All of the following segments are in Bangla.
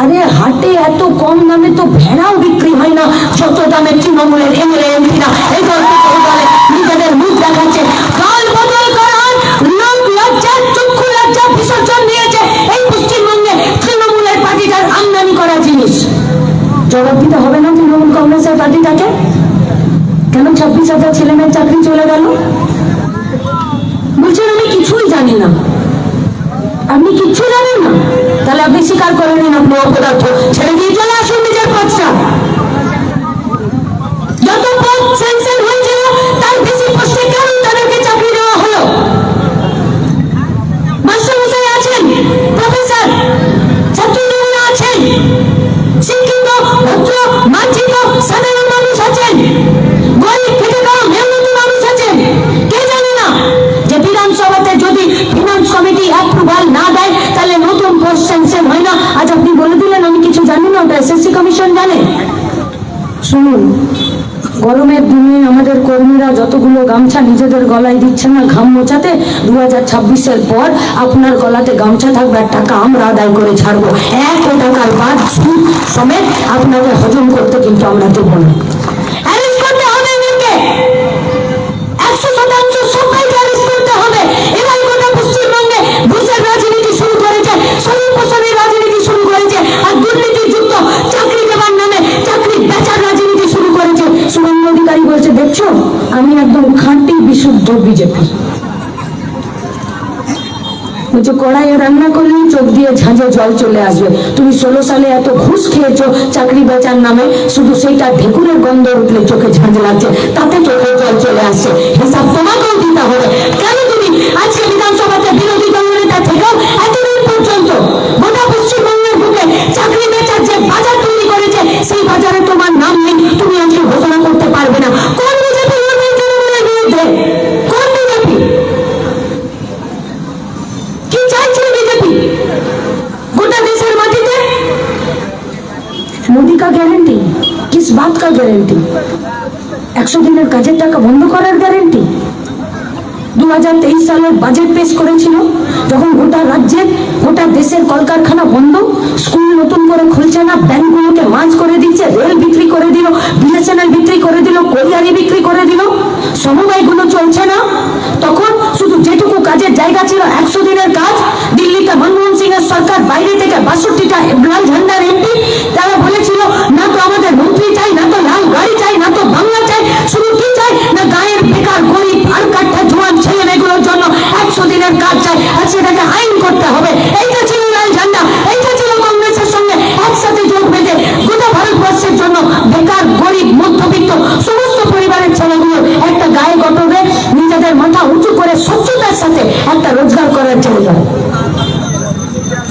আরে হাটে এত কম দামে তো ভেড়াও বিক্রি হয় না, যত দামে তৃণমূলের এমএলএ এমপিরা এই গল্প নিজেদের মুখ দেখাচ্ছে। দল বদল লোক লজ্জা, চক্ষু আমদানি করা জিনিস। হবে না কেন ছাব্বিশ হাজার চাকরি চলে গেল? বলছেন, আমি কিছুই জানি না। আপনি কিচ্ছু জানেন না? তাহলে আপনি স্বীকার করে নিন আপনি অপদার্থ। ছেড়ে দিয়ে চলে আসুন। গরমের দিনে আমাদের কর্মীরা যতগুলো গামছা নিজেদের গলায় দিচ্ছে না, ঘাম মোচাতে দু হাজার ছাব্বিশের পর আপনার গলাতে গামছা থাকবে আর টাকা আমরা আদায় করে ছাড়বো। এক টাকার বাদ সুদ সমেত আপনাকে হজম করতে কিন্তু আমরা দেবো না। একদম খাঁটি বিশুদ্ধ বিজেপি। বলছে কড়াইয়ে রান্না করলেই চোখ দিয়ে ঝাঁঝে জল চলে আসবে। তুমি ষোলো সালে এত ঘুষ খেয়েছো, চাকরি বেচার নামে শুধু সেইটা ঢেকুরের গন্ধ উঠলে চোখে ঝাঁঝ লাগছে, তাতে চোখে জল চলে আসছে। হিসাব তোমাকেও দিতে হবে। কেন তুমি? আজকে বিধানসভাতে বিরোধী দলনেতা থেকেও এতদিন পর্যন্ত গোটা পশ্চিমবঙ্গের বুকে চাকরি বেচার যে বাজার তৈরি করেছে, সেই বাজারে তোমার গ্যারেন্টি একশো দিনের কাজের টাকা বন্ধ করার গ্যারেন্টি দু সালের বাজেট পেশ করেছিল, যখন গোটা রাজ্যে গোটা দেশের কলকারখানা বন্ধ, স্কুল নতুন করে খুলছে না, ব্যাংকগুলোকে মাছ করে দিচ্ছে, রেল বিক্রি করে দিল বিএসএনএল বিক্রি করে দিল কোরিয়ারি বিক্রি করে দিল, সমবায়গুলো চলছে না। তখন শুধু যেটুকু কাজের জায়গা ছিল, একশো দিনের কাজ, দিল্লিতে মনমোহন সিং এর সরকার বাইরে থেকে বাষট্টিটা লাল ঝান্ডার এমপি সেটাকে আইন করতে হবে এইটা ছিল লাল ঝান্ডা এইটা ছিল কংগ্রেসের সঙ্গে একসাথে যোগ বেঁধে গোটা ভারতবর্ষের জন্য বেকার গরিব মধ্যবিত্ত সমস্ত পরিবারের ছেলেগুলো একটা গায়ে গটরে নিজেদের মাথা উঁচু করে স্বচ্ছতার সাথে একটা রোজগার করার জায়গা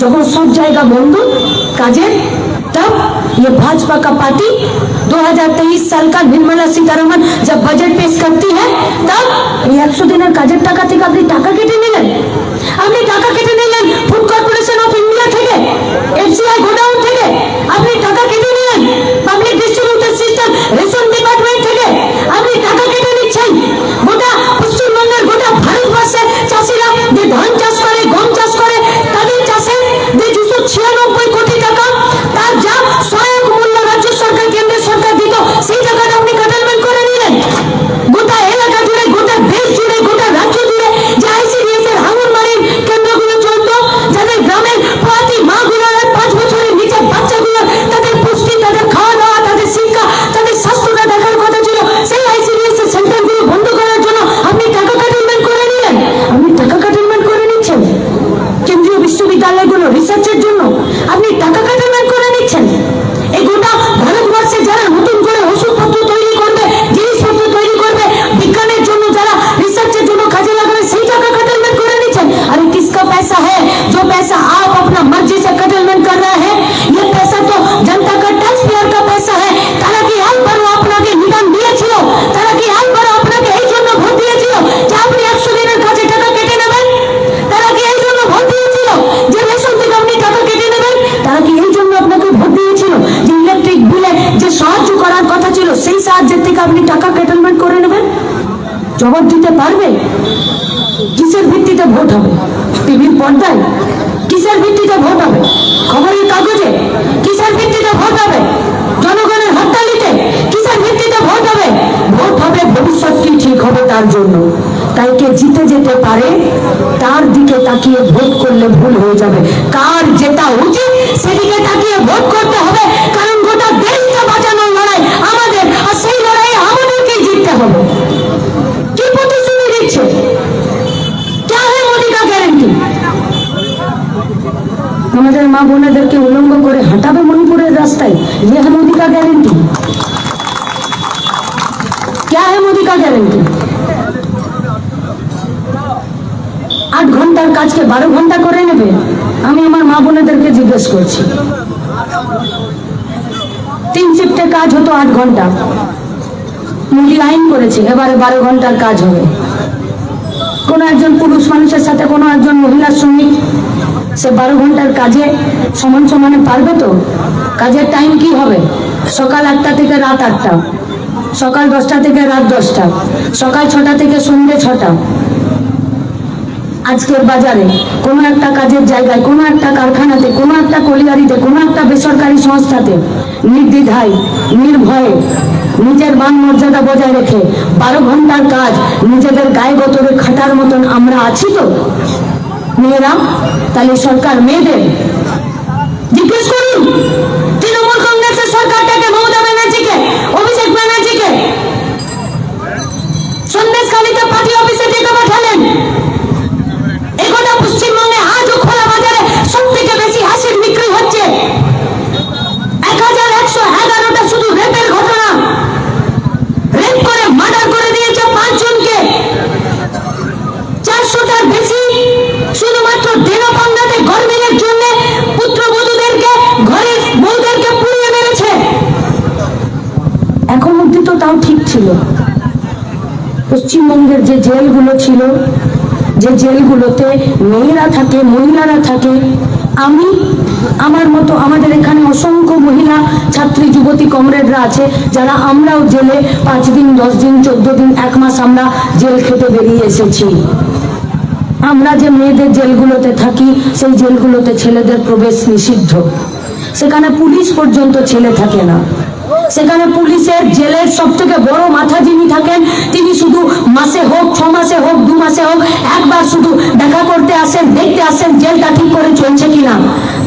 जब सब जाएगा बंद काजेर तब ये भाजपा का पार्टी 2023 साल का निर्मला सीतारमन जब बजट पेश करती है तब এই একশো দিনের কাজের টাকা থেকে আপনি টাকা কেটে নিলেন আপনি টাকা কেটে নিলেন ফুড কর্পোরেশন অফ ইন্ডিয়া থেকে এফসিআই গোডাউন থেকে আপনি টাকা কেটে সেটেলমেন্ট করে নেবেন? জবাব দিতে পারবে? কিসের ভিত্তিতে ভোট হবে? টিভির পর্দায় কিসের ভিত্তিতে ভোট হবে? খবরের কাগজে কিসের ভিত্তিতে ভোট হবে? জনগণের হরতালিতে কিসের ভিত্তিতে ভোট হবে? ভোট হবে ভবিষ্যৎ কি ঠিক হবে তার জন্য। তাই কে জিতে যেতে পারে, তার দিকে তাকিয়ে ভোট করলে ভুল হয়ে যাবে। কার যেটা উচিত, সেদিকে তাকিয়ে ভোট করতে হবে। কারণ গোটা দেশকে বাঁচানো হবে কি প্রতিশ্রুতি দিচ্ছে क्या है मोदी का গ্যারেন্টি আমাদের মা বোনেদেরকে উলঙ্গ করে হাঁটাবে মণিপুরের রাস্তায় ये है मोदी का গ্যারেন্টি क्या है मोदी का গ্যারেন্টি আট ঘন্টার কাজকে বারো ঘন্টা করে নেবে আমি আমার মা বোনেদেরকে জিজ্ঞেস করছি তিন শিফটে কাজ হতো আট ঘন্টা আইন করেছে, এবারে বারো ঘণ্টার কাজ হবে। কোনো একজন পুরুষ মানুষের সাথে কোনো একজন মহিলা শ্রমিক সে বারো ঘণ্টার কাজে সমান সমানে পারবে তো? কাজের টাইম কি হবে? সকাল আটটা থেকে রাত আটটা, সকাল দশটা থেকে রাত দশটা, সকাল ছটা থেকে সন্ধ্যে ছটা। আজকের বাজারে কোনো একটা কাজের জায়গায়, কোনো একটা কারখানাতে, কোনো একটা কলিয়ারিতে, কোনো একটা বেসরকারি সংস্থাতে নির্দ্বিধায়, নির্ভয়ে নিজের মান মর্যাদা বজায় রেখে বারো ঘণ্টার কাজ নিজেদের গায়ে গতরে খাটার মতন আমরা আছি তো? মেয়েরা, তাহলে সরকার মেয়েদের? জিজ্ঞেস করুন। তৃণমূল কংগ্রেসের সরকারটাকে মমতা ব্যানার্জিকে, অভিষেক ব্যানার্জিকে। সন্দেশখালীতে পার্টি অফিসে ডেকে পাঠালেন। পশ্চিমবঙ্গে খোলা বাজারে সব থেকে বেশি হাসির বিক্রি হচ্ছে। এক হাজার একশো এগারোটা শুধু রেপের ঘটনা রেপ করে মার্ডার করে দিয়েছে পাঁচজনকে চারশোটার বেশি শুধুমাত্র দেনা পান্নাতে গরমিলের জন্য পুত্রবধূদেরকে, ঘরের বউদেরকে পুড়িয়ে মেরেছে। এখন অব্দি তো তাও ঠিক ছিল। পশ্চিমবঙ্গের যে জেলগুলো ছিল, যে জেলগুলোতে মেয়েরা থাকে, মহিলারা থাকে, আমি, আমার মতো আমাদের এখানে অসংখ্য মহিলা, ছাত্রী, যুবতী, কমরেডরা আছে, যারা আমরাও জেলে পাঁচ দিন, দশ দিন, চোদ্দ দিন, এক মাস আমরা জেল খেতে বেরিয়ে এসেছি। আমরা যে মেয়েদের জেলগুলোতে থাকি, সেই জেলগুলোতে ছেলেদের প্রবেশ নিষিদ্ধ। সেখানে পুলিশ পর্যন্ত ছেলে থাকে না। সেখানে পুলিশের জেলের সব থেকে বড় মাথা যিনি থাকেন, তিনি শুধু মাসে হোক, ছ মাসে হোক, দু মাসে হোক, একবার শুধু দেখা করতে আসেন, দেখতে আসেন জেলটা ঠিক করে চলছে কিনা।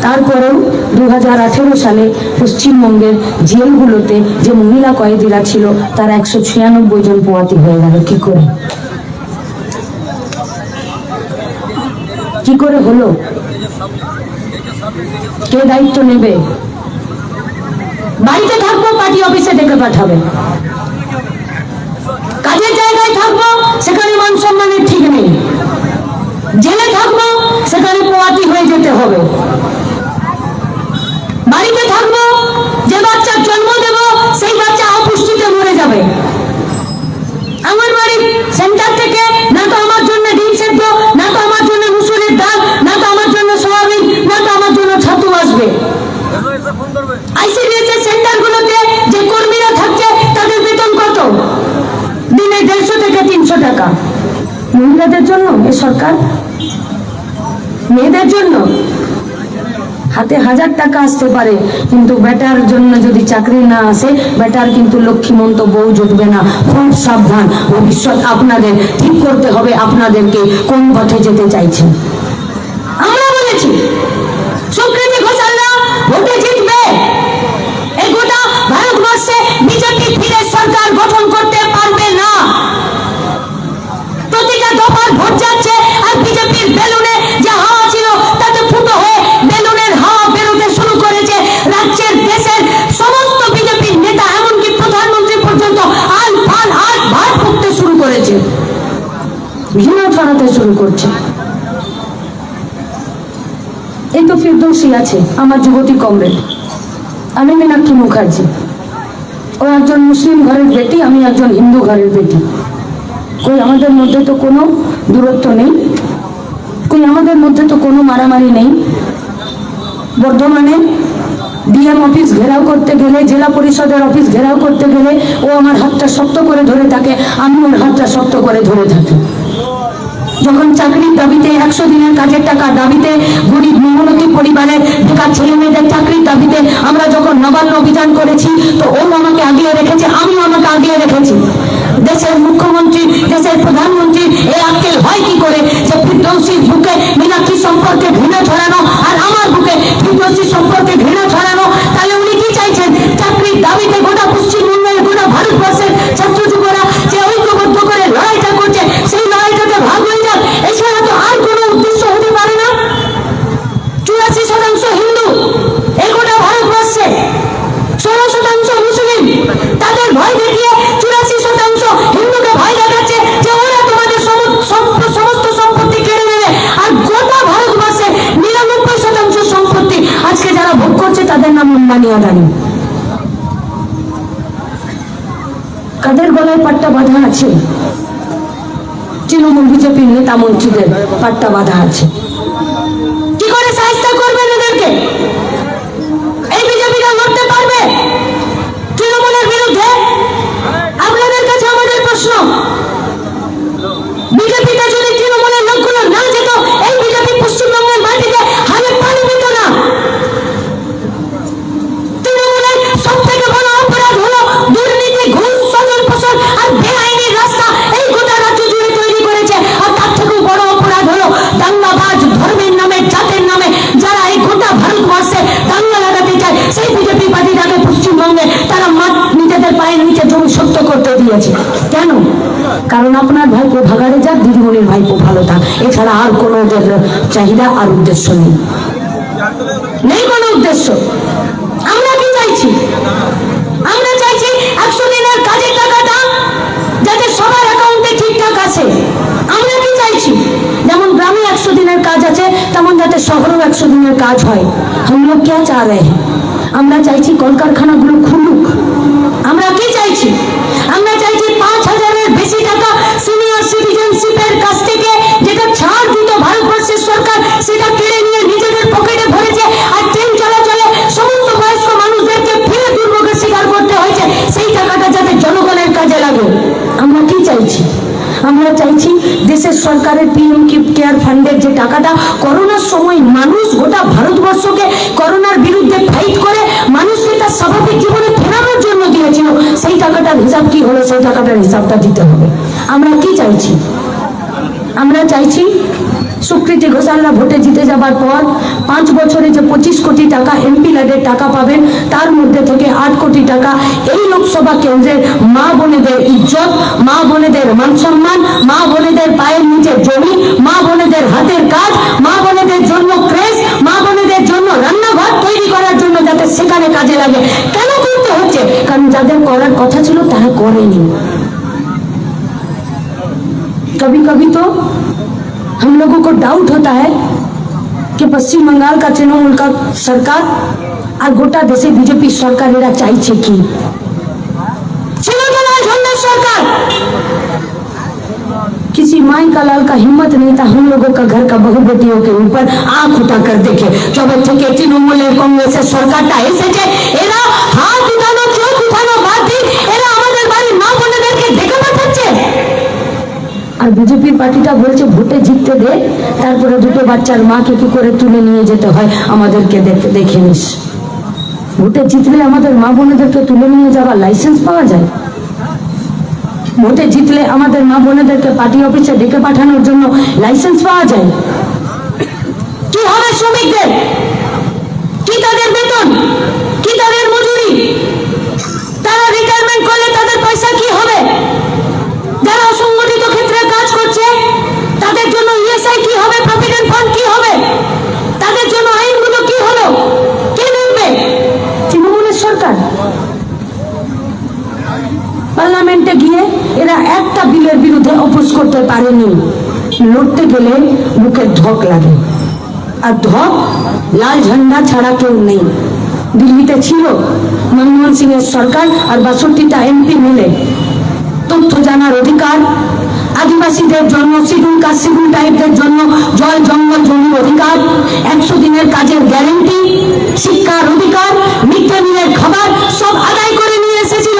তারপরেও দু হাজার আঠেরো সালে পশ্চিমবঙ্গের জেলগুলোতে যে মহিলা কয়েদিরা ছিল, তার একশো ছিয়ানব্বই জন পোয়াতি হয়ে গেল। কি করে? করে হলো? কে দায়িত্ব নেবে? বাড়িতে থাকব, পার্টি অফিসে ডেকে পাঠাবে। কাজের জায়গায় থাকব, সেখানে মান সম্মানের ঠিক নেই। জেলে থাকব, সেখানে পোয়াতি হয়ে যেতে হবে। বাড়িতে থাকব, যে বাচ্চার জন্ম দেব, সেই বাচ্চা অপুষ্টিতে মরে যাবে। আমার বাড়ির সেন্টার থেকে না তো আসবে আইসিডিএস এর সেন্টারগুলোতে যে কর্মীরা থাকছে তাদের বেতন কত? দিনে দেড়শো থেকে তিনশো টাকা। মহিলাদের জন্য? এ সরকার? মেয়েদের জন্য? হাতে হাজার টাকা আসতে পারে কিন্তু বেটার জন্য যদি চাকরি না আসে বেটার কিন্তু লক্ষ্মীমন্ত বউ জুটবে না। খুব সাবধান। ভবিষ্যৎ আপনাদের ঠিক করতে হবে। আপনাদেরকে কোন পথে যেতে চাইছেন আমরা বলেছি সুকৃতি ঘোষালরা ভোটে জিতবে এই গোটা ভারতবর্ষে বিজেপি ফিরে সরকার করতে পারবে না। প্রতিটা দফার ভোট যাচ্ছে আর বিজেপির বেলুনে যে হাওয়া ছিল তাতে ফুটো হয়ে বেলুনের হাওয়া বেরোতে শুরু করেছে রাজ্যের, দেশের সমস্ত বিজেপির নেতা, এমনকি প্রধানমন্ত্রী পর্যন্ত আল ফাল আল ভাত শুরু করেছে। ছড়াতে শুরু করছে। এই তো ফিরদৌসি আছে, আমার যুবতী কমরেড। আমি মীনাক্ষী মুখার্জি। ও একজন মুসলিম ঘরের বেটি, আমি একজন হিন্দু ঘরের বেটি। কই, আমাদের মধ্যে তো কোনো দূরত্ব নেই। কই, আমাদের মধ্যে তো কোনো মারামারি নেই। বর্ধমানে ডিএম অফিস ঘেরাও করতে গেলে, জেলা পরিষদের অফিস ঘেরাও করতে গেলে ও আমার হাতটা শক্ত করে ধরে থাকে, আমি ওর হাতটা শক্ত করে ধরে থাকি। যখন চাকরির দাবিতে একশো দিনের কাজের টাকা দাবিতে গরিব মেহনতি পরিবারের বেকার ছেলে মেয়েদের চাকরির দাবিতে আমরা যখন নবান্ন অভিযান করেছি, তো ও আমাকে আগিয়ে রেখেছে আমি আমাকে আগিয়ে রেখেছি। দেশের মুখ্যমন্ত্রী, দেশের প্রধানমন্ত্রী এ আক্কেল হয় কি করে যে ফিরদৌসির বুকে মীনাক্ষী সম্পর্কে ঘৃণা ছড়ানো তাদের নাম আম্বানি আদানি কাদের গলায় পাট্টা বাঁধা আছে? তৃণমূল বিজেপির নেতা মন্ত্রীদের পাট্টা বাঁধা আছে। কি করে সাহায্য করবেন এদেরকে? এই বিজেপিরা লড়তে পারবে? তৃণমূলের বিরুদ্ধে? আপনাদের কাছে আমাদের প্রশ্ন। কথা এছাড়া আর কোনো চাহিদা আর উদ্দেশ্য নেই। নেই কোনো উদ্দেশ্য। আমরা কি চাইছি? আমরা চাইছি একশো দিনের কাজের টাকাটা যাতে সবার অ্যাকাউন্টে ঠিকঠাক আছে। আমরা কি চাইছি? যেমন গ্রামে একশো দিনের কাজ আছে, তেমন যাতে শহরেও একশো দিনের কাজ হয়। আমরা কে চা রে আমরা চাইছি কলকারখানাগুলো খুলুক। আমরা কি চাইছি? আমরা চাইছি পাঁচ হাজারের বেশি টাকা সিনিয়র সিটিজেনশিপের কাছ থেকে আমরা চাইছি, দেশের সরকারের পিএম কেয়ার ফান্ডের যে টাকাটা, করোনার সময় মানুষ গোটা ভারতবর্ষকে করোনার বিরুদ্ধে ফাইট করে, মানুষকে তার স্বাভাবিক জীবনে ফেরানোর জন্য দিয়েছিল। সেই টাকাটার হিসাব কি হলো? সেই টাকাটার হিসাবটা দিতে হবে। আমরা কি চাইছি? আমরা চাইছি সুকৃতি ঘোষালরা ভোটে জিতে যাবার পর পাঁচ বছরে যে পঁচিশ কোটি টাকা এমপি ল্যাডের টাকা পাবেন, তার মধ্যে থেকে আট কোটি টাকা এই লোকসভা কেন্দ্রের মা বোনেদের ইজ্জত, মা বোনেদের মান সম্মান, মা বোনেদের পায়ের নিচে জমি, মা বোনেদের হাতের কাজ, মা বোনেদের জন্য ক্রেস মা বোনেদের জন্য রান্নাঘর তৈরি করার জন্য যাতে সেখানে কাজে লাগে। কেন করতে হচ্ছে? কারণ যাদের করার কথা ছিল, তারা করেনি। কবি কবি তো हम लोगों को डाउट होता है कि पश्चिम बंगाल का तृणमूल का सरकार আর গোটা দেশে বিজেপি সরকার এরা চাইছে কি ছিল তো লাল ঝন্ডার সরকার किसी माई का लाल का हिम्मत नहीं था हम लोगों का घर का बहु बेटियों के ऊपर आंख उठाकर देखे যবে থেকে তৃণমূলের কংগ্রেসের আর বিজেপির পার্টিটা বলছে ভোটে জিততে দে, তারপরে দুটো বাচ্চার মাকে কি করে তুলে নিয়ে যেতে হয় আমাদেরকে দেখে নিস। ভোটে জিতলে আমাদের মা বোনেদেরকে তুলে নিয়ে যাওয়ার লাইসেন্স পাওয়া যায়। ভোটে জিতলে আমাদের মা বোনেদেরকে পার্টি অফিসে ডেকে পাঠানোর জন্য লাইসেন্স পাওয়া যায়। কি হবে শ্রমিকদের কি তাদের বেতন কি তাদের মজুরি তারা রিটায়ারমেন্ট করলে তাদের পয়সা কি হবে যারা অসংগঠিত ক্ষেত্রে কাজ করছে তাদের জন্য ইএসআই কি হবে প্রভিডেন্ট ফান্ড কি হবে তাদের জন্য আইনগুলো কি হলো কে দেখবে তৃণমূলের সরকার পার্লামেন্টে গিয়ে এরা একটা বিলের বিরুদ্ধে অপোজ করতে পারেনি লড়তে গেলে বুকের ধক লাগে। আর ধক লাল ঝান্ডা ছাড়া কেউ নেই। দিল্লিতে ছিল মনমোহন সিং এর সরকার আর বাষট্টিটা এমপি মিলে। তথ্য জানার অধিকার, আদিবাসীদের জন্য শিডিউল কাস্ট শিডিউল টাইপদের জন্য, জল, জঙ্গল, জমির অধিকার, একশো দিনের কাজের গ্যারেন্টি শিক্ষার অধিকার মিড ডে মিলের খাবার সব আদায় করে নিয়ে এসেছিল।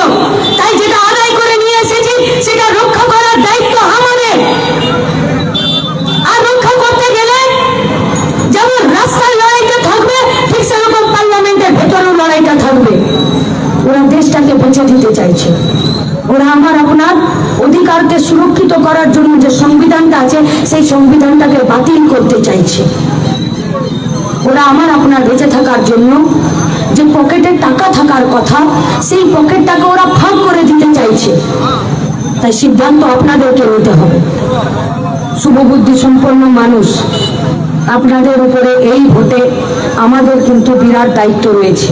তাই যেটা আদায় করে নিয়ে এসেছি, সেটা রক্ষা করার দায়িত্ব লড়াইটা থাকবে। ওরা দেশটাকে বেঁচে দিতে চাইছে। ওরা আমার আপনার অধিকারকে সুরক্ষিত করার জন্য যে সংবিধানটা আছে, সেই সংবিধানটাকে বাতিল করতে চাইছে। ওরা আমার আপনার বেঁচে থাকার জন্য যে পকেটে টাকা থাকার কথা, সেই পকেটটাকে ওরা ফাঁক করে দিতে চাইছে। তাই সিদ্ধান্ত আপনাদেরকে নিতে হবে। শুভবুদ্ধি সম্পন্ন মানুষ, আপনাদের উপরে এই ভোটে আমাদের কিন্তু বিরাট দায়িত্ব রয়েছে।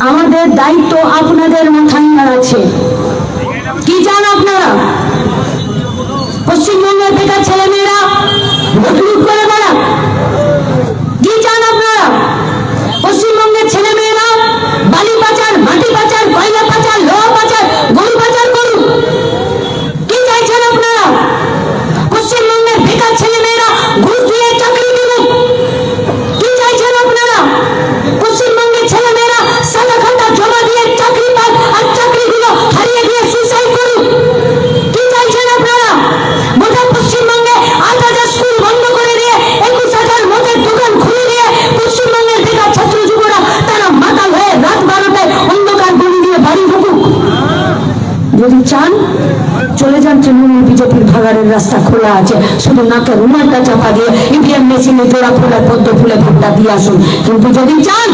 আমাদের দায়িত্ব আপনাদের মাথায় আছে। বিজেপির ভাগাড়ের রাস্তা খোলা আছে। শুধু নাকে রুমালটা চাপা দিয়ে ইভিএম মেশিনে জোড়া ফুলের পদ্ম ফুলে ভোটটা দিয়ে আসুন। কিন্তু যদি চান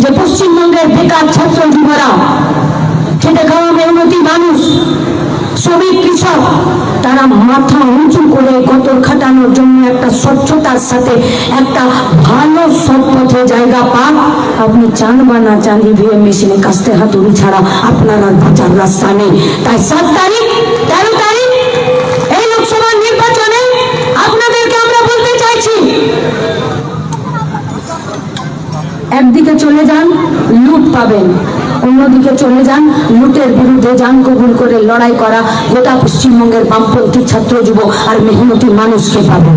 যে পশ্চিমবঙ্গের বেকার ছাত্র যুবরা খেটে খাওয়া মেহনতি মানুষ, শ্রমিক, কৃষক, তারা মাথা উঁচু করে কতর খাটানোর জন্য একটা স্বচ্ছতার সাথে একটা ভালো সৎপথে জায়গা পান আপনি চান বা না চান, ইভিএম মেশিনে কাস্তে হাতুড়ি ছাড়া আপনার আর বাঁচার রাস্তা নেই। তাই সাত তারিখ তেরো তারিখ এই লোকসভা নির্বাচনে আপনাদেরকে আমরা বলতে চাইছি একদিকে চলে যান, লুট পাবেন। অন্যদিকে চলে যান, লুটের বিরুদ্ধে যান, কবুল করে লড়াই করা গোটা পশ্চিমবঙ্গের বামপন্থী ছাত্র যুব আর মেহনতি মানুষকে পাবেন।